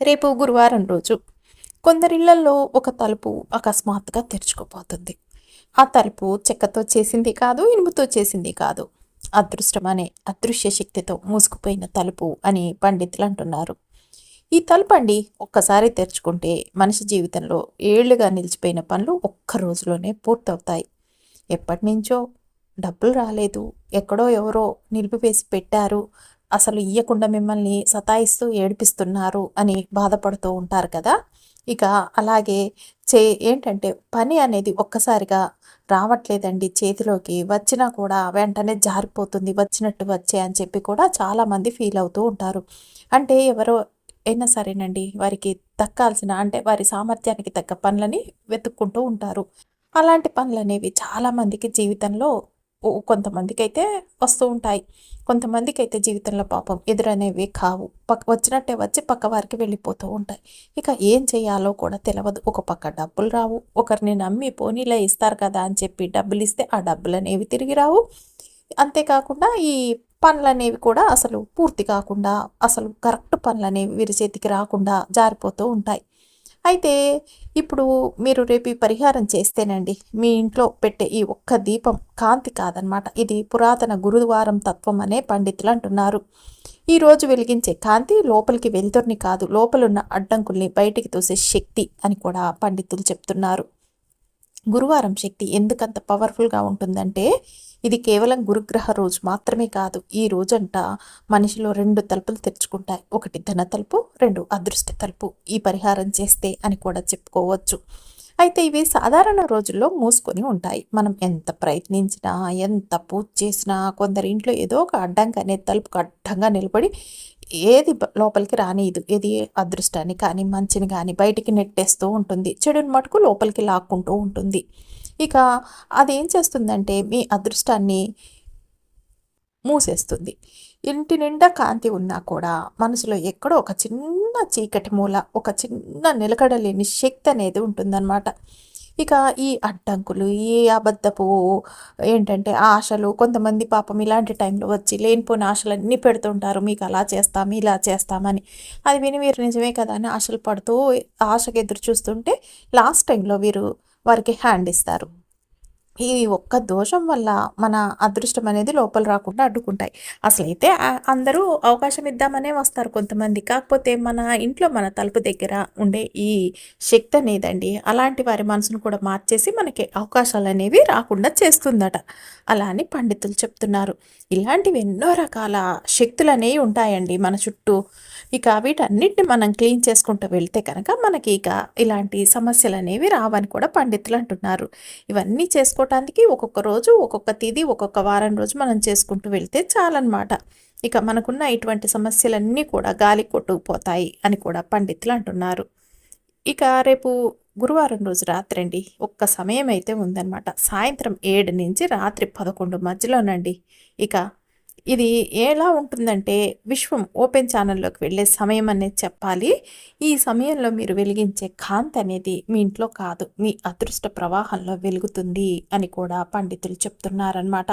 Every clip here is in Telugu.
రేపు గురువారం రోజు కొందరిళ్ళలో ఒక తలుపు అకస్మాత్తుగా తెరుచుకోపోతుంది. ఆ తలుపు చెక్కతో చేసింది కాదు ఇనుముతో చేసింది కాదు. అదృష్టం అనే అదృశ్య శక్తితో మూసుకుపోయిన తలుపు అని పండితులు అంటున్నారు. ఈ తలుపు అండి ఒక్కసారి తెరుచుకుంటే మనిషి జీవితంలో ఏళ్ళుగా నిలిచిపోయిన పనులు ఒక్క రోజులోనే పూర్తవుతాయి. ఎప్పటి నుంచో డబ్బులు రాలేదు ఎక్కడో ఎవరో నిలిపివేసి పెట్టారు అసలు ఇయ్యకుండా మిమ్మల్ని సతాయిస్తూ ఏడిపిస్తున్నారు అని బాధపడుతూ ఉంటారు కదా. ఇక అలాగే చే ఏంటంటే పని అనేది ఒక్కసారిగా రావట్లేదండి. చేతిలోకి వచ్చినా కూడా వెంటనే జారిపోతుంది. వచ్చినట్టు వచ్చే అని చెప్పి కూడా చాలామంది ఫీల్ అవుతూ ఉంటారు. అంటే ఎవరో అయినా సరేనండి వారికి దక్కాల్సిన అంటే వారి సామర్థ్యానికి తగ్గ పనులని వెతుక్కుంటూ ఉంటారు. అలాంటి పనులు అనేవి చాలామందికి జీవితంలో కొంతమందికి అయితే వస్తూ ఉంటాయి. కొంతమందికి అయితే జీవితంలో పాపం ఎదురనేవి కావు. పక్క వచ్చినట్టే వచ్చి పక్క వారికి వెళ్ళిపోతూ ఉంటాయి. ఇక ఏం చేయాలో కూడా తెలియదు ఒక పక్క డబ్బులు రావు. ఒకరిని నమ్మి పోనీలే ఇస్తారు కదా అని చెప్పి డబ్బులు ఇస్తే ఆ డబ్బులు అనేవి తిరిగి రావు. అంతేకాకుండా ఈ పనులు అనేవి కూడా అసలు పూర్తి కాకుండా అసలు కరెక్ట్ పనులు అనేవి వీరి చేతికి రాకుండా జారిపోతూ ఉంటాయి. అయితే ఇప్పుడు మీరు రేపు ఈ పరిహారం చేస్తేనండి మీ ఇంట్లో పెట్టే ఈ ఒక్క దీపం కాంతి కాదనమాట. ఇది పురాతన గురువారం తత్వం అనే పండితులు అంటున్నారు. ఈరోజు వెలిగించే కాంతి లోపలికి వెలుతురిని కాదు లోపలున్న అడ్డంకుల్ని బయటికి తోసే శక్తి అని కూడా పండితులు చెప్తున్నారు. గురువారం శక్తి ఎందుకంత పవర్ఫుల్గా ఉంటుందంటే ఇది కేవలం గురుగ్రహ రోజు మాత్రమే కాదు ఈ రోజంట మనిషిలో రెండు తలుపులు తెరుచుకుంటాయి. ఒకటి ధన తలుపు రెండు అదృష్ట తలుపు. ఈ పరిహారం చేస్తే అని కూడా చెప్పుకోవచ్చు. అయితే ఇవి సాధారణ రోజుల్లో మూసుకొని ఉంటాయి. మనం ఎంత ప్రయత్నించినా ఎంత పూజ చేసినా కొందరి ఇంట్లో ఏదో ఒక అడ్డంగా అనేది తలుపుకు అడ్డంగా నిలబడి ఏది లోపలికి రానియదు. ఏది అదృష్టాన్ని కానీ మంచిని కానీ బయటికి నెట్టేస్తూ ఉంటుంది. చెడుని మటుకు లోపలికి లాక్కుంటూ ఉంటుంది. ఇక అదేం చేస్తుందంటే మీ అదృష్టాన్ని మూసేస్తుంది. ఇంటి నిండా కాంతి ఉన్నా కూడా మనసులో ఎక్కడో ఒక చిన్న చీకటి మూల ఒక చిన్న నిలకడలేని శక్తి అనేది ఉంటుందన్నమాట. ఇక ఈ అడ్డంకులు ఈ అబద్ధపు ఏంటంటే ఆశలు కొంతమంది పాపం ఇలాంటి టైంలో వచ్చి లేనిపోయిన ఆశలన్నీ పెడుతుంటారు మీకు అలా చేస్తాం ఇలా చేస్తామని అది విని మీరు నిజమే కదా అని ఆశలు పడుతూ ఆశకు ఎదురు చూస్తుంటే లాస్ట్ టైంలో వీరు వారికి హ్యాండ్ ఇస్తారు. ఈ ఒక్క దోషం వల్ల మన అదృష్టం అనేది లోపల రాకుండా అడ్డుకుంటాయి. అసలైతే అందరూ అవకాశం ఇద్దామనే వస్తారు కొంతమంది. కాకపోతే మన ఇంట్లో మన తలుపు దగ్గర ఉండే ఈ శక్తి అనేదండి అలాంటి వారి మనసును కూడా మార్చేసి మనకి అవకాశాలు అనేవి రాకుండా చేస్తుందట. అలా అని పండితులు చెప్తున్నారు. ఇలాంటివి ఎన్నో రకాల శక్తులు అనేవి ఉంటాయండి మన చుట్టూ. ఇక వీటన్నిటిని మనం క్లీన్ చేసుకుంటూ వెళ్తే కనుక మనకి ఇక ఇలాంటి సమస్యలు అనేవి రావని కూడా పండితులు అంటున్నారు. ఇవన్నీ చేసుకోవటానికి ఒక్కొక్క రోజు ఒక్కొక్క తేదీ ఒక్కొక్క వారం రోజు మనం చేసుకుంటూ వెళ్తే చాలన్నమాట. ఇక మనకున్న ఇటువంటి సమస్యలన్నీ కూడా గాలి కొట్టుకుపోతాయి అని కూడా పండితులు అంటున్నారు. ఇక రేపు గురువారం రోజు రాత్రి అండి ఒక్క సమయం అయితే ఉందన్నమాట. సాయంత్రం ఏడు నుంచి రాత్రి పదకొండు మధ్యలోనండి. ఇక ఇది ఎలా ఉంటుందంటే విశ్వం ఓపెన్ ఛానల్లోకి వెళ్ళే సమయం అనేది చెప్పాలి. ఈ సమయంలో మీరు వెలిగించే కాంతి అనేది మీ ఇంట్లో కాదు మీ అదృష్ట ప్రవాహంలో వెలుగుతుంది అని కూడా పండితులు చెప్తున్నారనమాట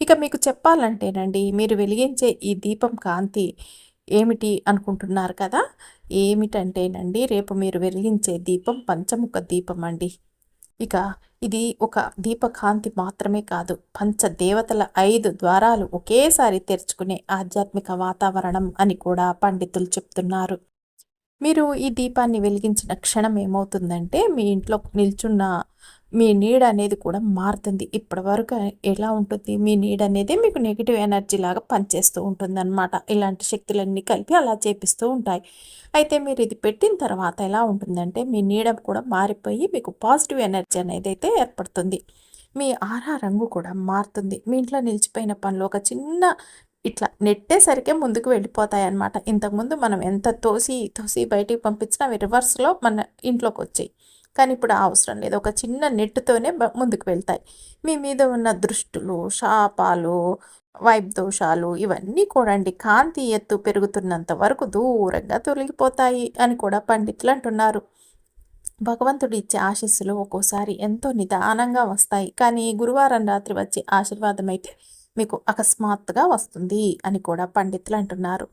ఇక మీకు చెప్పాలంటేనండి మీరు వెలిగించే ఈ దీపం కాంతి ఏమిటి అనుకుంటున్నారు కదా? ఏమిటంటేనండి రేపు మీరు వెలిగించే దీపం పంచముఖ దీపం అండి. ఇక ఇది ఒక దీపకాంతి మాత్రమే కాదు. పంచ దేవతల ఐదు ద్వారాలు ఒకేసారి తెరుచుకునే ఆధ్యాత్మిక వాతావరణం అని కూడా పండితులు చెప్తున్నారు. మీరు ఈ దీపాన్ని వెలిగించిన క్షణం ఏమవుతుందంటే మీ ఇంట్లో నిల్చున్న మీ నీడ అనేది కూడా మారుతుంది. ఇప్పటి వరకు ఎలా ఉంటుంది? మీ నీడ్ అనేది మీకు నెగిటివ్ ఎనర్జీ లాగా పనిచేస్తూ ఉంటుందన్నమాట. ఇలాంటి శక్తులన్నీ కలిపి అలా చేపిస్తూ ఉంటాయి. అయితే మీరు ఇది పెట్టిన తర్వాత ఎలా ఉంటుందంటే మీ నీడ కూడా మారిపోయి మీకు పాజిటివ్ ఎనర్జీ అనేది అయితే ఏర్పడుతుంది. మీ ఆరా రంగు కూడా మారుతుంది. మీ ఇంట్లో నిలిచిపోయిన పనులు ఒక చిన్న ఇట్లా నెట్టేసరికే ముందుకు వెళ్ళిపోతాయి అన్నమాట ఇంతకుముందు మనం ఎంత తోసి తోసి బయటికి పంపించినా రివర్స్లో మన ఇంట్లోకి వచ్చాయి. కానీ ఇప్పుడు అవసరం లేదు. ఒక చిన్న నెట్టుతోనే ముందుకు వెళ్తాయి. మీ మీద ఉన్న దృష్టులు శాపాలు వైబ్ దోషాలు ఇవన్నీ కూడా అండి కాంతి ఎత్తు పెరుగుతున్నంత వరకు దూరంగా తొలగిపోతాయి అని కూడా పండితులు అంటున్నారు. భగవంతుడు ఇచ్చే ఆశస్సులు ఒక్కోసారి ఎంతో నిదానంగా వస్తాయి. కానీ గురువారం రాత్రి వచ్చే ఆశీర్వాదం అయితే మీకు అకస్మాత్తుగా వస్తుంది అని కూడా పండితులు అంటున్నారు.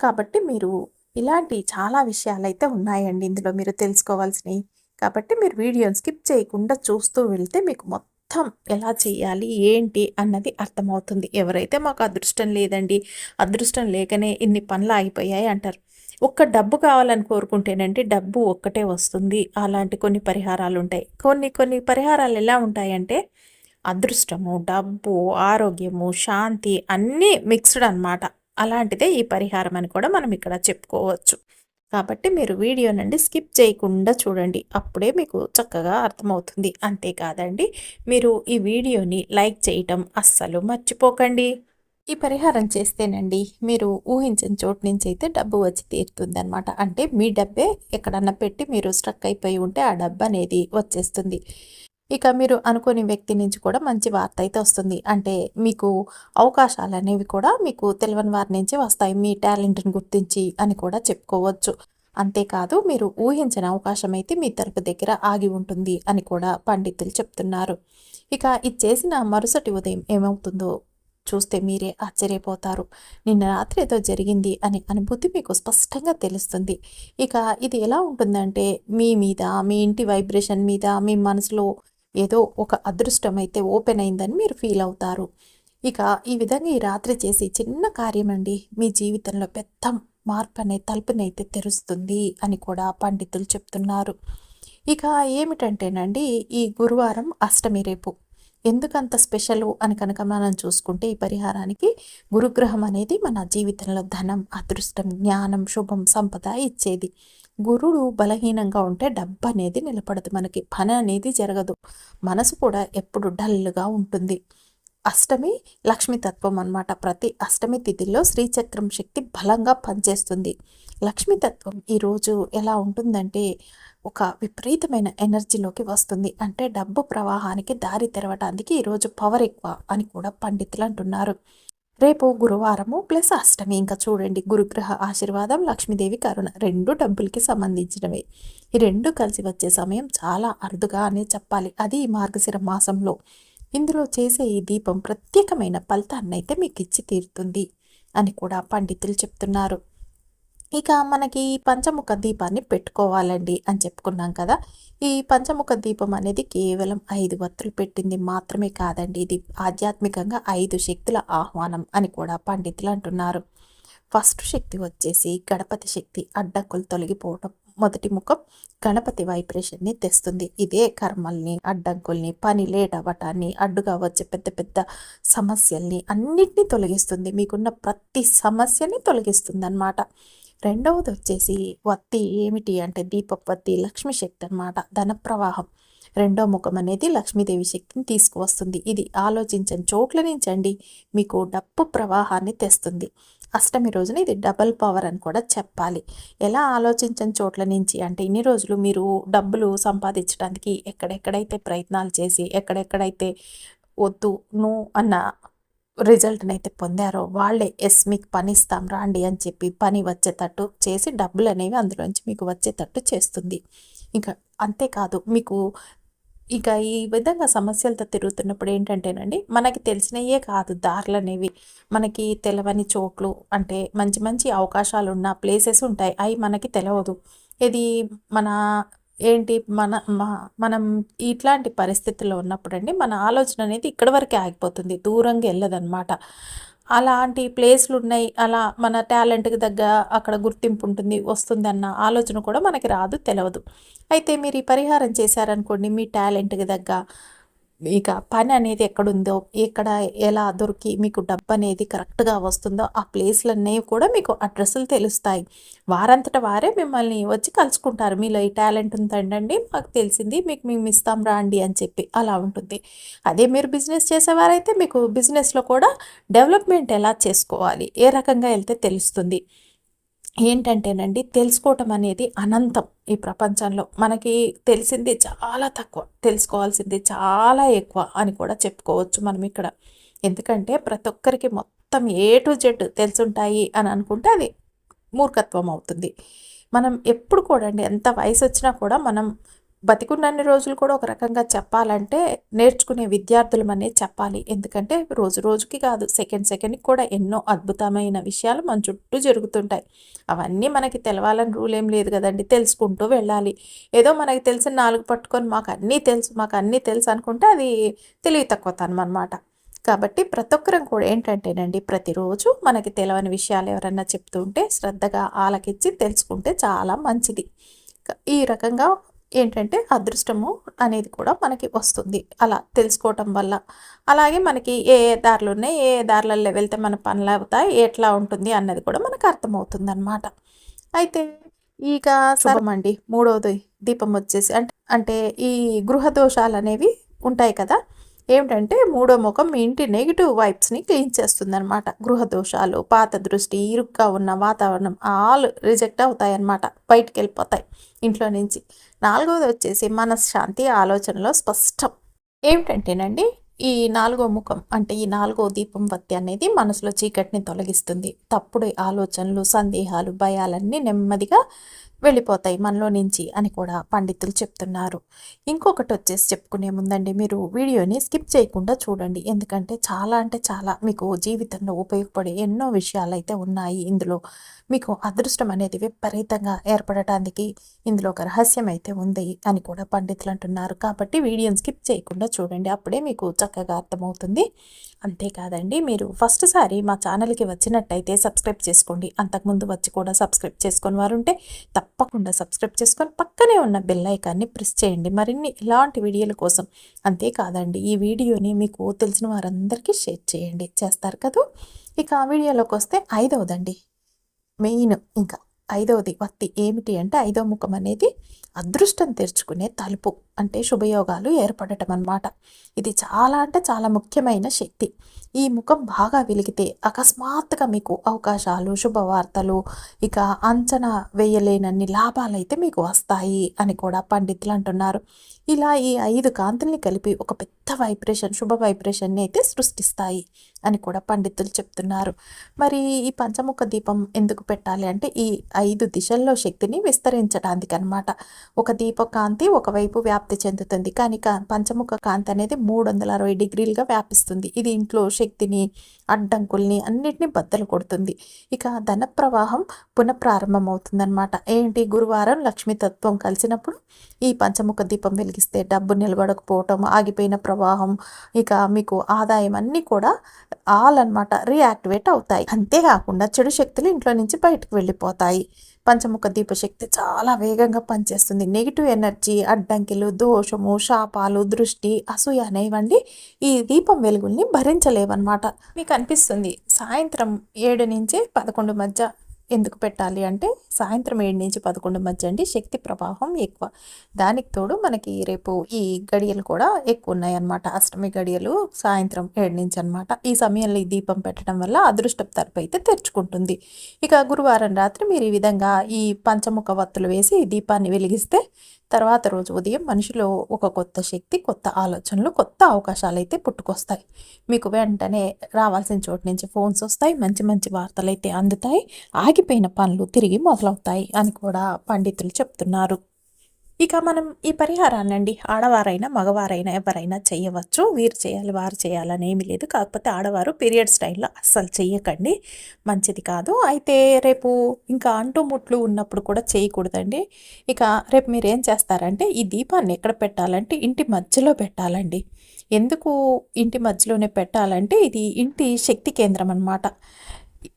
కాబట్టి మీరు ఇలాంటి చాలా విషయాలైతే ఉన్నాయండి. ఇందులో మీరు తెలుసుకోవాల్సినవి కాబట్టి మీరు వీడియోని స్కిప్ చేయకుండా చూస్తూ వెళ్తే మీకు మొత్తం ఎలా చేయాలి ఏంటి అన్నది అర్థమవుతుంది. ఎవరైతే మాకు అదృష్టం లేదండి అదృష్టం లేకనే ఇన్ని పనులు ఆగిపోయాయి అంటారు. ఒక్క డబ్బు కావాలని కోరుకుంటేనండి డబ్బు ఒక్కటే వస్తుంది. అలాంటి కొన్ని పరిహారాలు ఉంటాయి. కొన్ని కొన్ని పరిహారాలు ఎలా ఉంటాయంటే అదృష్టము డబ్బు ఆరోగ్యము శాంతి అన్నీ మిక్స్డ్ అనమాట అలాంటిదే ఈ పరిహారం అని కూడా మనం ఇక్కడ చెప్పుకోవచ్చు. కాబట్టి మీరు వీడియో నుండి స్కిప్ చేయకుండా చూడండి. అప్పుడే మీకు చక్కగా అర్థమవుతుంది. అంతేకాదండి మీరు ఈ వీడియోని లైక్ చేయటం అస్సలు మర్చిపోకండి. ఈ పరిహారం చేస్తేనండి మీరు ఊహించిన చోటు నుంచి అయితే డబ్బు వచ్చి తీరుతుంది అనమాట అంటే మీ డబ్బే ఎక్కడన్నా పెట్టి మీరు స్ట్రక్ అయిపోయి ఉంటే ఆ డబ్బు అనేది వచ్చేస్తుంది. ఇక మీరు అనుకోని వ్యక్తి నుంచి కూడా మంచి వార్త అయితే వస్తుంది. అంటే మీకు అవకాశాలు అనేవి కూడా మీకు తెలియని వారి నుంచి వస్తాయి. మీ టాలెంట్ని గుర్తించి అని కూడా చెప్పుకోవచ్చు. అంతేకాదు మీరు ఊహించిన అవకాశం అయితే మీ తరపు దగ్గర ఆగి ఉంటుంది అని కూడా పండితులు చెప్తున్నారు. ఇక ఇది చేసిన మరుసటి ఉదయం ఏమవుతుందో చూస్తే మీరే ఆశ్చర్యపోతారు. నిన్న రాత్రి ఏదో జరిగింది అనే అనుభూతి మీకు స్పష్టంగా తెలుస్తుంది. ఇక ఇది ఎలా ఉంటుందంటే మీ మీద మీ ఇంటి వైబ్రేషన్ మీద మీ మనసులో ఏదో ఒక అదృష్టం అయితే ఓపెన్ అయిందని మీరు ఫీల్ అవుతారు. ఇక ఈ విధంగా ఈ రాత్రి చేసి చిన్న కార్యం అండి. మీ జీవితంలో పెద్ద మార్పు అనే తలుపునైతే తెరుస్తుంది అని కూడా పండితులు చెప్తున్నారు. ఇక ఏమిటంటేనండి ఈ గురువారం అష్టమి రేపు. ఎందుకంత స్పెషల్ అని కనుక మనం చూసుకుంటే ఈ పరిహారానికి గురుగ్రహం అనేది మన జీవితంలో ధనం అదృష్టం జ్ఞానం శుభం సంపద ఇచ్చేది. గురుడు బలహీనంగా ఉంటే డబ్బు అనేది నిలబడదు మనకి పని అనేది జరగదు. మనసు కూడా ఎప్పుడు డల్గా ఉంటుంది. అష్టమి లక్ష్మీతత్వం అనమాట ప్రతి అష్టమి తిథిలో శ్రీచక్రం శక్తి బలంగా పనిచేస్తుంది. లక్ష్మీతత్వం ఈరోజు ఎలా ఉంటుందంటే ఒక విపరీతమైన ఎనర్జీలోకి వస్తుంది. అంటే డబ్బు ప్రవాహానికి దారి తెరవటానికి ఈరోజు పవర్ ఎక్కువ అని కూడా పండితులు అంటున్నారు. రేపు గురువారము ప్లస్ అష్టమి. ఇంకా చూడండి గురుగ్రహ ఆశీర్వాదం లక్ష్మీదేవి కరుణ రెండు డబ్బులకి సంబంధించినవే. ఈ రెండు కలిసి వచ్చే సమయం చాలా అరుదుగా అనే చెప్పాలి. అది ఈ మార్గశిర మాసంలో. ఇందులో చేసే ఈ దీపం ప్రత్యేకమైన ఫలితాన్నైతే మీకు ఇచ్చి తీరుతుంది అని కూడా పండితులు చెప్తున్నారు. ఇక మనకి పంచముఖ దీపాన్ని పెట్టుకోవాలండి అని చెప్పుకున్నాం కదా. ఈ పంచముఖ దీపం అనేది కేవలం ఐదు వత్తులు పెట్టింది మాత్రమే కాదండి. ఇది ఆధ్యాత్మికంగా ఐదు శక్తుల ఆహ్వానం అని కూడా పండితులు అంటున్నారు. ఫస్ట్ శక్తి వచ్చేసి గణపతి శక్తి అడ్డంకులు తొలగిపోవటం మొదటి ముఖం గణపతి వైబ్రేషన్ని తెస్తుంది. ఇదే కర్మల్ని అడ్డంకుల్ని పని లేట్ అవ్వటాన్ని అడ్డుగా వచ్చే పెద్ద పెద్ద సమస్యల్ని అన్నిటినీ తొలగిస్తుంది. మీకున్న ప్రతి సమస్యని తొలగిస్తుంది అన్నమాట రెండవది వచ్చేసి వత్తి ఏమిటి అంటే దీపవత్తి లక్ష్మి శక్తి అనమాట ధన ప్రవాహం. రెండో ముఖం అనేది లక్ష్మీదేవి శక్తిని తీసుకువస్తుంది. ఇది ఆలోచించని చోట్ల నుంచి అండి మీకు డబ్బు ప్రవాహాన్ని తెస్తుంది. అష్టమి రోజున ఇది డబల్ పవర్ అని కూడా చెప్పాలి. ఎలా ఆలోచించని చోట్ల నుంచి అంటే ఇన్ని రోజులు మీరు డబ్బులు సంపాదించడానికి ఎక్కడెక్కడైతే ప్రయత్నాలు చేసి ఎక్కడెక్కడైతే వద్దు నువ్వు అన్న రిజల్ట్ని అయితే పొందారో వాళ్ళే ఎస్ మీకు పని ఇస్తాం రాండి అని చెప్పి పని వచ్చేటట్టు చేసి డబ్బులు అనేవి అందులోంచి మీకు వచ్చేటట్టు చేస్తుంది. ఇంకా అంతేకాదు మీకు ఇక ఈ విధంగా సమస్యలతో తిరుగుతున్నప్పుడు ఏంటంటేనండి మనకి తెలిసినయే కాదు దారులు అనేవి మనకి తెలవని చోట్లు అంటే మంచి మంచి అవకాశాలు ఉన్న ప్లేసెస్ ఉంటాయి అవి మనకి తెలియదు ఇది మన ఏంటి? మన మనం ఇట్లాంటి పరిస్థితుల్లో ఉన్నప్పుడండి మన ఆలోచన అనేది ఇక్కడ వరకే ఆగిపోతుంది. దూరంగా వెళ్ళదన్నమాట. అలాంటి ప్లేస్లు ఉన్నాయి అలా మన టాలెంట్కి తగ్గ అక్కడ గుర్తింపు ఉంటుంది వస్తుందన్న ఆలోచన కూడా మనకి రాదు తెలియదు అయితే మీరు ఈ పరిహారం చేశారనుకోండి మీ టాలెంట్కి తగ్గ ఇక పని అనేది ఎక్కడుందో ఎక్కడ ఎలా దొరికి మీకు డబ్బు అనేది కరెక్ట్గా వస్తుందో ఆ ప్లేస్లన్నీ కూడా మీకు అడ్రస్లు తెలుస్తాయి. వారంతట వారే మిమ్మల్ని వచ్చి కలుసుకుంటారు. మీలో ఈ టాలెంట్ ఉందండి మాకు తెలిసింది మీకు మేము ఇస్తాం రండి అని చెప్పి అలా ఉంటుంది. అదే మీరు బిజినెస్ చేసేవారైతే మీకు బిజినెస్లో కూడా డెవలప్మెంట్ ఎలా చేసుకోవాలి ఏ రకంగా వెళ్తే తెలుస్తుంది. ఏంటంటేనండి తెలుసుకోవటం అనేది అనంతం ఈ ప్రపంచంలో. మనకి తెలిసింది చాలా తక్కువ తెలుసుకోవాల్సింది చాలా ఎక్కువ అని కూడా చెప్పుకోవచ్చు మనం ఇక్కడ. ఎందుకంటే ప్రతి ఒక్కరికి మొత్తం ఏ టు జెడ్ తెలుసుంటాయి అని అనుకుంటే అది మూర్ఖత్వం అవుతుంది. మనం ఎప్పుడు కూడా అండి ఎంత వయసు వచ్చినా కూడా మనం బతికున్నన్ని రోజులు కూడా ఒక రకంగా చెప్పాలంటే నేర్చుకునే విద్యార్థులం అనే చెప్పాలి. ఎందుకంటే రోజు రోజుకి కాదు సెకండ్ సెకండ్కి కూడా ఎన్నో అద్భుతమైన విషయాలు మన చుట్టూ జరుగుతుంటాయి. అవన్నీ మనకి తెలవాలని రూల్ ఏం లేదు కదండి తెలుసుకుంటూ వెళ్ళాలి. ఏదో మనకి తెలిసిన నాలుగు పట్టుకొని మాకు అన్నీ తెలుసు మాకు అన్నీ తెలుసు అనుకుంటే అది తెలివి తక్కువతనం అనమాట కాబట్టి ప్రతి ఒక్కరం కూడా ఏంటంటేనండి ప్రతిరోజు మనకి తెలియని విషయాలు ఎవరన్నా చెప్తుంటే శ్రద్ధగా ఆలకిచ్చి తెలుసుకుంటే చాలా మంచిది. ఈ రకంగా ఏంటంటే అదృష్టము అనేది కూడా మనకి వస్తుంది. అలా తెలుసుకోవటం వల్ల. అలాగే మనకి ఏ ఏ దారులు ఉన్నాయి ఏ ఏ దారులలో వెళ్తే మన పనులు అవుతాయి ఎట్లా ఉంటుంది అన్నది కూడా మనకు అర్థమవుతుంది అనమాట అయితే ఇక సరమండి మూడవది దీపం వచ్చేసి అంటే అంటే ఈ గృహ దోషాలు అనేవి ఉంటాయి కదా? ఏమిటంటే మూడో ముఖం మీ ఇంటి నెగిటివ్ వైబ్స్ని క్లీన్ చేస్తుంది అనమాట గృహ దోషాలు పాత దృష్టి ఇరుగ్గా ఉన్న వాతావరణం ఆల్ రిజెక్ట్ అవుతాయన్నమాట. బయటికి వెళ్ళిపోతాయి. ఇంట్లో నుంచి నాలుగవది వచ్చేసి మనశ్శాంతి ఆలోచనలో స్పష్టం. ఏమిటంటేనండి ఈ నాలుగో ముఖం అంటే ఈ నాలుగో దీపం వత్తి అనేది మనసులో చీకటిని తొలగిస్తుంది. తప్పుడు ఆలోచనలు సందేహాలు భయాలన్నీ నెమ్మదిగా వెళ్ళిపోతాయి మనలో నుంచి అని కూడా పండితులు చెప్తున్నారు. ఇంకొకటి వచ్చేసి చెప్పుకునే ముందండి మీరు వీడియోని స్కిప్ చేయకుండా చూడండి. ఎందుకంటే చాలా అంటే చాలా మీకు జీవితంలో ఉపయోగపడే ఎన్నో విషయాలు అయితే ఉన్నాయి ఇందులో. మీకు అదృష్టం అనేది విపరీతంగా ఏర్పడటానికి ఇందులో ఒక రహస్యం అయితే ఉంది అని కూడా పండితులు అంటున్నారు. కాబట్టి వీడియోని స్కిప్ చేయకుండా చూడండి. అప్పుడే మీకు చక్కగా అర్థమవుతుంది. అంతేకాదండి మీరు ఫస్ట్ సారి మా ఛానల్కి వచ్చినట్టయితే సబ్స్క్రైబ్ చేసుకోండి. అంతకుముందు వచ్చి కూడా సబ్స్క్రైబ్ చేసుకొని వారు ఉంటే తప్పకుండా సబ్స్క్రైబ్ చేసుకొని పక్కనే ఉన్న బెల్ ఐకాన్ని ప్రెస్ చేయండి. మరిన్ని ఇలాంటి వీడియోల కోసం అంతేకాదండి ఈ వీడియోని మీకు తెలిసిన వారందరికీ షేర్ చేయండి. చేస్తారు కదా? ఇక ఆ వీడియోలోకి వస్తే ఐదవదండి. మెయిన్ ఇంకా. ఐదవది వత్తి ఏమిటి అంటే ఐదవ ముఖం అనేది అదృష్టం తెరుచుకునే తలుపు అంటే శుభయోగాలు ఏర్పడటం అన్నమాట. ఇది చాలా అంటే చాలా ముఖ్యమైన శక్తి. ఈ ముఖం బాగా వెలిగితే అకస్మాత్తుగా మీకు అవకాశాలు శుభవార్తలు ఇక అంచనా వేయలేనన్ని లాభాలు అయితే మీకు వస్తాయి అని కూడా పండితులు అంటున్నారు. ఇలా ఈ ఐదు కాంతుల్ని కలిపి ఒక పెద్ద వైబ్రేషన్ శుభ వైబ్రేషన్ని అయితే సృష్టిస్తాయి. అని కూడా పండితులు చెప్తున్నారు. మరి ఈ పంచముఖ దీపం ఎందుకు పెట్టాలి అంటే ఈ ఐదు దిశల్లో శక్తిని విస్తరించడానికి అనమాట ఒక దీప కాంతి ఒకవైపు వ్యాప్తి చెందుతుంది. కానీ పంచముఖ కాంతి అనేది మూడు వందల అరవై డిగ్రీలుగా వ్యాపిస్తుంది. ఇది ఇంట్లో శక్తిని అడ్డంకుల్ని అన్నిటిని బద్దలు కొడుతుంది. ఇక ధన ప్రవాహం పునఃప్రారంభం అవుతుందన్నమాట ఏంటి? గురువారం లక్ష్మీతత్వం కలిసినప్పుడు ఈ పంచముఖ దీపం వెలిగిస్తే డబ్బు నిలబడకపోవటం ఆగిపోయిన ప్రవాహం ఇక మీకు ఆదాయం అన్నీ కూడా ఆల్ అనమాట రీయాక్టివేట్ అవుతాయి. అంతేకాకుండా చెడు శక్తులు ఇంట్లో నుంచి బయటకు వెళ్ళిపోతాయి. పంచముఖ దీపశక్తి చాలా వేగంగా పనిచేస్తుంది. నెగిటివ్ ఎనర్జీ అడ్డంకిలు దోషము శాపాలు దృష్టి అసూయ అనేవండి ఈ దీపం వెలుగుల్ని భరించలేవన్నమాట. మీకు అనిపిస్తుంది సాయంత్రం ఏడు నుంచి పదకొండు మధ్య ఎందుకు పెట్టాలి అంటే సాయంత్రం ఏడు నుంచి పదకొండు మధ్య అండి శక్తి ప్రవాహం ఎక్కువ. దానికి తోడు మనకి రేపు ఈ గడియలు కూడా ఎక్కువ ఉన్నాయనమాట అష్టమి గడియలు సాయంత్రం ఏడు నుంచి అనమాట ఈ సమయంలో ఈ దీపం పెట్టడం వల్ల అదృష్టపు తరపు అయితే తెరుచుకుంటుంది. ఇక గురువారం రాత్రి మీరు ఈ విధంగా ఈ పంచముఖ వత్తులు వేసి దీపాన్ని వెలిగిస్తే తర్వాత రోజు ఉదయం మనిషిలో ఒక కొత్త శక్తి కొత్త ఆలోచనలు కొత్త అవకాశాలు అయితే పుట్టుకొస్తాయి. మీకు వెంటనే రావాల్సిన చోటు నుంచి ఫోన్స్ వస్తాయి మంచి మంచి వార్తలు అయితే అందుతాయి ఆగిపోయిన పనులు తిరిగి మొదలవుతాయి అని కూడా పండితులు చెప్తున్నారు. ఇక మనం ఈ పరిహారాన్ని అండి ఆడవారైనా మగవారైనా ఎవరైనా చేయవచ్చు. వీరు చేయాలి వారు చేయాలని ఏమి లేదు. కాకపోతే ఆడవారు పీరియడ్ స్టైల్లో అస్సలు చేయకండి మంచిది కాదు. అయితే రేపు ఇంకా అంటుముట్లు ఉన్నప్పుడు కూడా చేయకూడదండి. ఇక రేపు మీరు ఏం చేస్తారంటే ఈ దీపాన్ని ఎక్కడ పెట్టాలంటే ఇంటి మధ్యలో పెట్టాలండి. ఎందుకు ఇంటి మధ్యలోనే పెట్టాలంటే ఇది ఇంటి శక్తి కేంద్రం అనమాట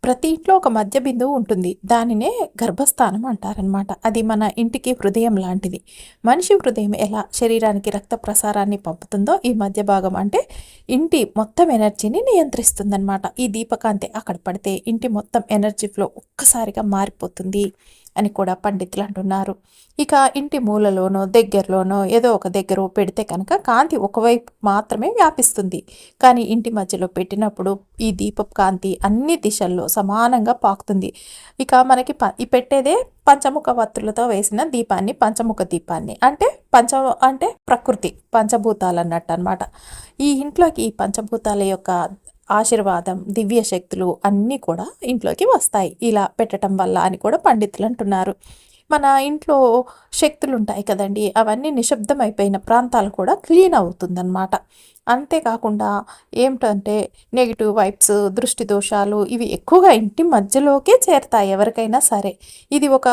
ప్రతి ఇంట్లో ఒక మధ్య బిందువు ఉంటుంది. దానినే గర్భస్థానం అంటారనమాట అది మన ఇంటికి హృదయం లాంటిది. మనిషి హృదయం ఎలా శరీరానికి రక్త ప్రసారాన్ని పంపుతుందో ఈ మధ్య భాగం అంటే ఇంటి మొత్తం ఎనర్జీని నియంత్రిస్తుందన్నమాట. ఈ దీపకాంతి అక్కడ పడితే ఇంటి మొత్తం ఎనర్జీ ఫ్లో ఒక్కసారిగా మారిపోతుంది. అని కూడా పండితులు అంటున్నారు. ఇక ఇంటి మూలలోనో దగ్గరలోనో ఏదో ఒక దగ్గర పెడితే కనుక కాంతి ఒకవైపు మాత్రమే వ్యాపిస్తుంది. కానీ ఇంటి మధ్యలో పెట్టినప్పుడు ఈ దీపపు కాంతి అన్ని దిశల్లో సమానంగా పాకుతుంది. ఇక మనకి ప ఈ పెట్టేదే పంచముఖ వత్తులతో వేసిన దీపాన్ని పంచముఖ దీపాన్ని అంటే పంచ అంటే ప్రకృతి పంచభూతాలు అన్నట్టు అనమాట ఈ ఇంట్లోకి ఈ పంచభూతాల యొక్క ఆశీర్వాదం దివ్య శక్తులు అన్నీ కూడా ఇంట్లోకి వస్తాయి. ఇలా పెట్టడం వల్ల అని కూడా పండితులు అంటున్నారు. మన ఇంట్లో శక్తులు ఉంటాయి కదండి అవన్నీ నిశ్శబ్దం అయిపోయిన ప్రాంతాలు కూడా క్లీన్ అవుతుందన్నమాట. అంతేకాకుండా ఏమిటంటే నెగిటివ్ వైబ్స్ దృష్టి దోషాలు ఇవి ఎక్కువగా ఇంటి మధ్యలోకే చేరుతాయి ఎవరికైనా సరే. ఇది ఒక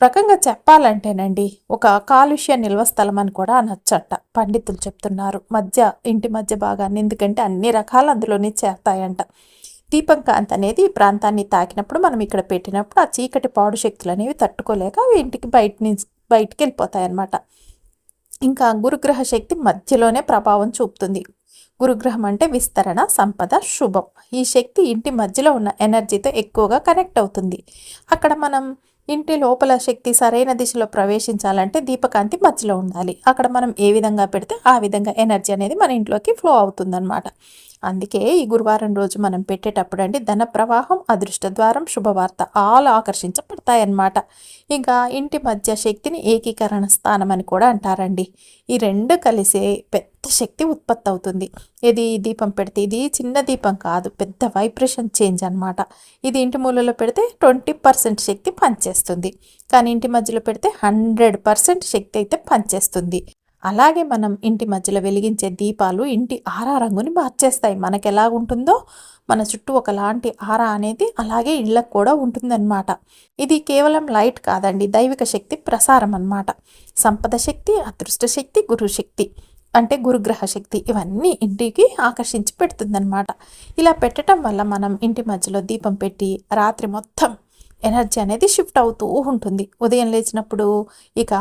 రకంగా చెప్పాలంటేనండి ఒక కాలుష్య నిల్వ స్థలం అని కూడా అనొచ్చట. పండితులు చెప్తున్నారు. మధ్య ఇంటి మధ్య భాగాన్ని ఎందుకంటే అన్ని రకాలు అందులోనే చేరతాయంట. దీపం కాంతి అనేది ఈ ప్రాంతాన్ని తాకినప్పుడు మనం ఇక్కడ పెట్టినప్పుడు ఆ చీకటి పాడు శక్తులు అనేవి తట్టుకోలేక అవి ఇంటికి బయట నుంచి బయటికి వెళ్ళిపోతాయి అన్నమాట ఇంకా గురుగ్రహ శక్తి మధ్యలోనే ప్రభావం చూపుతుంది. గురుగ్రహం అంటే విస్తరణ సంపద శుభం. ఈ శక్తి ఇంటి మధ్యలో ఉన్న ఎనర్జీతో ఎక్కువగా కనెక్ట్ అవుతుంది. అక్కడ మనం ఇంటి లోపల శక్తి సరైన దిశలో ప్రవేశించాలంటే దీపకాంతి మధ్యలో ఉండాలి. అక్కడ మనం ఏ విధంగా పెడితే ఆ విధంగా ఎనర్జీ అనేది మన ఇంట్లోకి ఫ్లో అవుతుందన్నమాట. అందుకే ఈ గురువారం రోజు మనం పెట్టేటప్పుడు అండి ధన ప్రవాహం అదృష్ట ద్వారం శుభవార్త ఆలు ఆకర్షించబడతాయన్నమాట. ఇంకా ఇంటి మధ్య శక్తిని ఏకీకరణ స్థానం అని కూడా అంటారండి. ఈ రెండు కలిసే పెద్ద శక్తి ఉత్పత్తి అవుతుంది. ఇది దీపం పెడితే ఇది చిన్న దీపం కాదు పెద్ద వైబ్రేషన్ చేంజ్ అనమాట ఇది ఇంటి మూలలో పెడితే ట్వంటీ పర్సెంట్ శక్తి పనిచేస్తుంది. కానీ ఇంటి మధ్యలో పెడితే హండ్రెడ్ పర్సెంట్ శక్తి అయితే పనిచేస్తుంది. అలాగే మనం ఇంటి మధ్యలో వెలిగించే దీపాలు ఇంటి ఆరా రంగుని మార్చేస్తాయి. మనకి ఎలా ఉంటుందో మన చుట్టూ ఒకలాంటి ఆరా అనేది అలాగే ఇళ్ళకు కూడా ఉంటుందన్నమాట. ఇది కేవలం లైట్ కాదండి దైవిక శక్తి ప్రసారం అన్నమాట. సంపద శక్తి అదృష్ట శక్తి గురు శక్తి. అంటే గురుగ్రహ శక్తి ఇవన్నీ ఇంటికి ఆకర్షించి పెడుతుందన్నమాట. ఇలా పెట్టడం వల్ల మనం ఇంటి మధ్యలో దీపం పెట్టి రాత్రి మొత్తం ఎనర్జీ అనేది షిఫ్ట్ అవుతూ ఉంటుంది. ఉదయం లేచినప్పుడు ఇక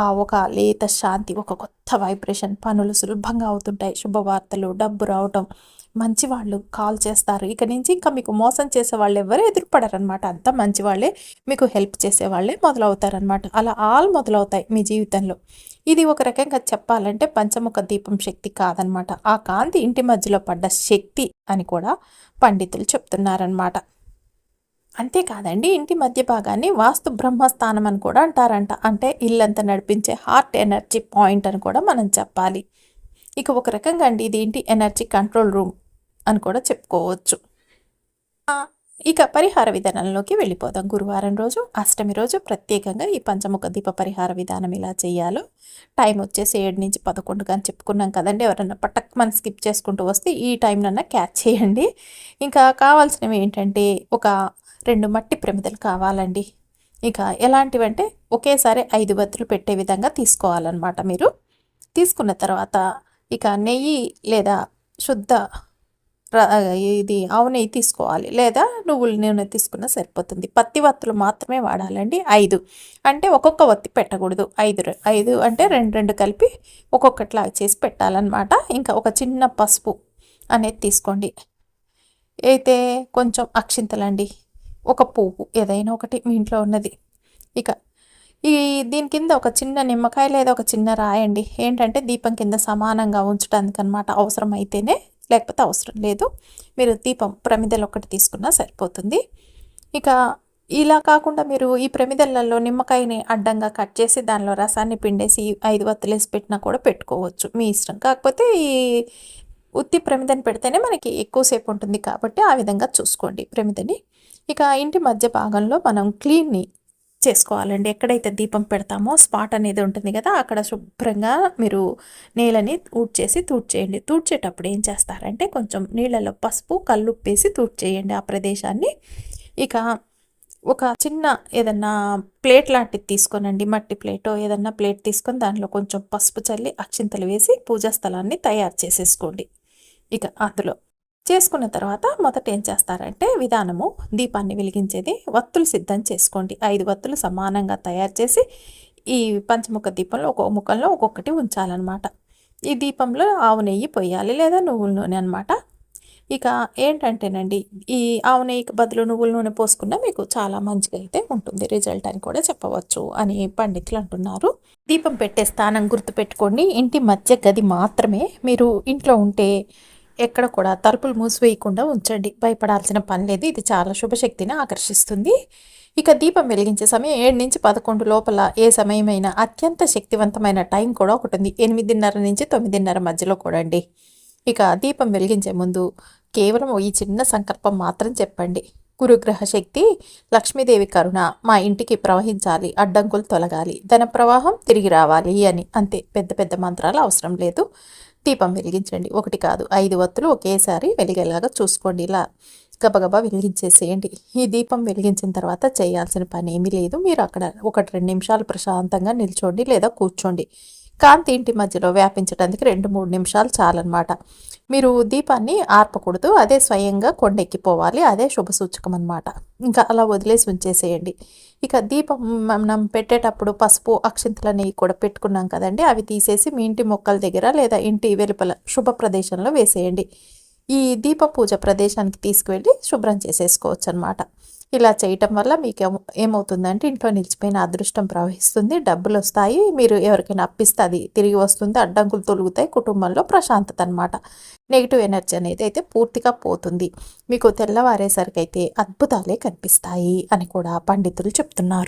ఆ ఒక లేత శాంతి ఒక కొత్త వైబ్రేషన్ పనులు సులభంగా అవుతుంటాయి. శుభవార్తలు డబ్బు రావటం మంచి వాళ్ళు కాల్ చేస్తారు. ఇక నుంచి ఇంకా మీకు మోసం చేసే వాళ్ళు ఎవరు ఎదురుపడరనమాట అంతా మంచి వాళ్ళే మీకు హెల్ప్ చేసే వాళ్ళే మొదలవుతారనమాట అలా ఆల్ మొదలవుతాయి మీ జీవితంలో. ఇది ఒక రకంగా చెప్పాలంటే పంచముఖ దీపం శక్తి కాదనమాట. ఆ కాంతి ఇంటి మధ్యలో పడ్డ శక్తి అని కూడా పండితులు చెప్తున్నారనమాట. అంతేకాదండి ఇంటి మధ్య భాగాన్ని వాస్తు బ్రహ్మస్థానం అని కూడా అంటారంట. అంటే ఇల్లంతా నడిపించే హార్ట్ ఎనర్జీ పాయింట్ అని కూడా మనం చెప్పాలి. ఇక ఒక రకంగా అండి ఇది ఇంటి ఎనర్జీ కంట్రోల్ రూమ్ అని కూడా చెప్పుకోవచ్చు. ఇక పరిహార విధానంలోకి వెళ్ళిపోదాం. గురువారం రోజు అష్టమి రోజు ప్రత్యేకంగా ఈ పంచముఖ దీప పరిహార విధానం ఇలా చేయాలో టైం వచ్చేసి ఏడు నుంచి పదకొండు కానీ చెప్పుకున్నాం కదండి. ఎవరన్నా పట్టక్ మనం స్కిప్ చేసుకుంటూ వస్తే ఈ టైంనన్నా క్యాచ్ చేయండి. ఇంకా కావాల్సినవి ఏంటంటే ఒక రెండు మట్టి ప్రమిదలు కావాలండి. ఇక ఎలాంటివంటే ఒకేసారి ఐదు బత్తులు పెట్టే విధంగా తీసుకోవాలన్నమాట మీరు. తీసుకున్న తర్వాత ఇక నెయ్యి లేదా శుద్ధ ఇది ఆవు తీసుకోవాలి. లేదా నువ్వుల నూనె తీసుకున్న సరిపోతుంది. పత్తి వత్తులు మాత్రమే వాడాలండి. ఐదు. అంటే ఒక్కొక్క వత్తి పెట్టకూడదు. ఐదు ఐదు అంటే రెండు రెండు కలిపి ఒక్కొక్కట్లా చేసి పెట్టాలన్నమాట. ఇంకా ఒక చిన్న పసుపు అనేది తీసుకోండి. అయితే కొంచెం అక్షింతలండి. ఒక పువ్వు ఏదైనా ఒకటి మీ ఇంట్లో ఉన్నది. ఇక ఈ దీని కింద ఒక చిన్న నిమ్మకాయ లేదా ఒక చిన్న రాయండి. ఏంటంటే దీపం కింద సమానంగా ఉంచడానికి అనమాట అవసరం అయితేనే లేకపోతే అవసరం లేదు. మీరు దీపం ప్రమిదలు ఒకటి తీసుకున్నా సరిపోతుంది. ఇక ఇలా కాకుండా మీరు ఈ ప్రమిదలలో నిమ్మకాయని అడ్డంగా కట్ చేసి దానిలో రసాన్ని పిండేసి ఐదు వత్తులేసి పెట్టినా కూడా పెట్టుకోవచ్చు. మీ ఇష్టం. కాకపోతే ఈ ఉత్తి ప్రమిదని పెడితేనే మనకి ఎక్కువసేపు ఉంటుంది కాబట్టి ఆ విధంగా చూసుకోండి ప్రమిదని. ఇక ఇంటి మధ్య భాగంలో మనం క్లీన్ని చేసుకోవాలండి. ఎక్కడైతే దీపం పెడతామో స్పాట్ అనేది ఉంటుంది కదా అక్కడ శుభ్రంగా మీరు నీళ్ళని ఊడ్చేసి తూడ్చేయండి. తూడ్చేటప్పుడు ఏం చేస్తారంటే కొంచెం నీళ్ళలో పసుపు కల్లుప్పేసి తూడ్చేయండి ఆ ప్రదేశాన్ని. ఇక ఒక చిన్న ఏదన్నా ప్లేట్ లాంటిది తీసుకోనండి మట్టి ప్లేటో ఏదన్నా ప్లేట్ తీసుకొని దానిలో కొంచెం పసుపు చల్లి అక్షింతలు వేసి పూజా స్థలాన్ని తయారు చేసేసుకోండి. ఇక అందులో చేసుకున్న తర్వాత మొదట ఏం చేస్తారంటే విధానము దీపాన్ని వెలిగించేది వత్తులు సిద్ధం చేసుకోండి. ఐదు వత్తులు సమానంగా తయారు చేసి ఈ పంచముఖ దీపంలో ఒక్కొక్క ముఖంలో ఒక్కొక్కటి ఉంచాలన్నమాట. ఈ దీపంలో ఆవు నెయ్యి పొయ్యాలి లేదా నువ్వుల నూనె అనమాట ఇక ఏంటంటేనండి ఈ ఆవు నెయ్యికి బదులు నువ్వుల నూనె పోసుకున్నా మీకు చాలా మంచిగా అయితే ఉంటుంది. రిజల్ట్ అని కూడా చెప్పవచ్చు అని పండితులు అంటున్నారు. దీపం పెట్టే స్థానం గుర్తుపెట్టుకోండి. ఇంటి మధ్య గది మాత్రమే. మీరు ఇంట్లో ఉంటే ఎక్కడ కూడా తలుపులు మూసివేయకుండా ఉంచండి. భయపడాల్సిన పని లేదు. ఇది చాలా శుభశక్తిని ఆకర్షిస్తుంది. ఇక దీపం వెలిగించే సమయం ఏడు నుంచి పదకొండు లోపల. ఏ సమయమైనా అత్యంత శక్తివంతమైన టైం కూడా ఒకటి ఉంది. ఎనిమిదిన్నర నుంచి తొమ్మిదిన్నర మధ్యలో కూడా అండి ఇక దీపం వెలిగించే ముందు కేవలం ఈ చిన్న సంకల్పం మాత్రం చెప్పండి. గురుగ్రహ శక్తి లక్ష్మీదేవి కరుణ మా ఇంటికి ప్రవహించాలి. అడ్డంకులు తొలగాలి. ధన ప్రవాహం తిరిగి రావాలి అని. అంతే. పెద్ద పెద్ద మంత్రాలు అవసరం లేదు. దీపం వెలిగించండి. ఒకటి కాదు ఐదు వత్తులు ఒకేసారి వెలిగేలాగా చూసుకోండి. ఇలా గబగబా వెలిగించేసేయండి. ఈ దీపం వెలిగించిన తర్వాత చేయాల్సిన పని ఏమీ లేదు. మీరు అక్కడ ఒకటి రెండు నిమిషాలు ప్రశాంతంగా నిల్చోండి లేదా కూర్చోండి. కాంతి ఇంటి మధ్యలో వ్యాపించడానికి రెండు మూడు నిమిషాలు చాలన్నమాట. మీరు దీపాన్ని ఆర్పకూడదు అదే స్వయంగా కొండెక్కిపోవాలి అదే శుభ సూచకం అనమాట ఇంకా అలా వదిలేసి ఉంచేసేయండి. ఇక దీపం మనం పెట్టేటప్పుడు పసుపు అక్షింతలని కూడా పెట్టుకున్నాం కదండి అవి తీసేసి మీ ఇంటి మొక్కల దగ్గర లేదా ఇంటి వెలుపల శుభ ప్రదేశంలో వేసేయండి. ఈ దీప పూజ ప్రదేశానికి తీసుకువెళ్ళి శుభ్రం చేసేసుకోవచ్చు అనమాట ఇలా చేయటం వల్ల మీకు ఏమవుతుందంటే ఇంట్లో నిలిచిపోయిన అదృష్టం ప్రవహిస్తుంది డబ్బులు వస్తాయి మీరు ఎవరికైనా అప్పిస్తే అది తిరిగి వస్తుంది అడ్డంకులు తొలుగుతాయి కుటుంబంలో ప్రశాంతత అనమాట నెగిటివ్ ఎనర్జీ అనేది అయితే పూర్తిగా పోతుంది. మీకు తెల్లవారేసరికి అయితే అద్భుతాలే కనిపిస్తాయి అని కూడా పండితులు చెప్తున్నారు.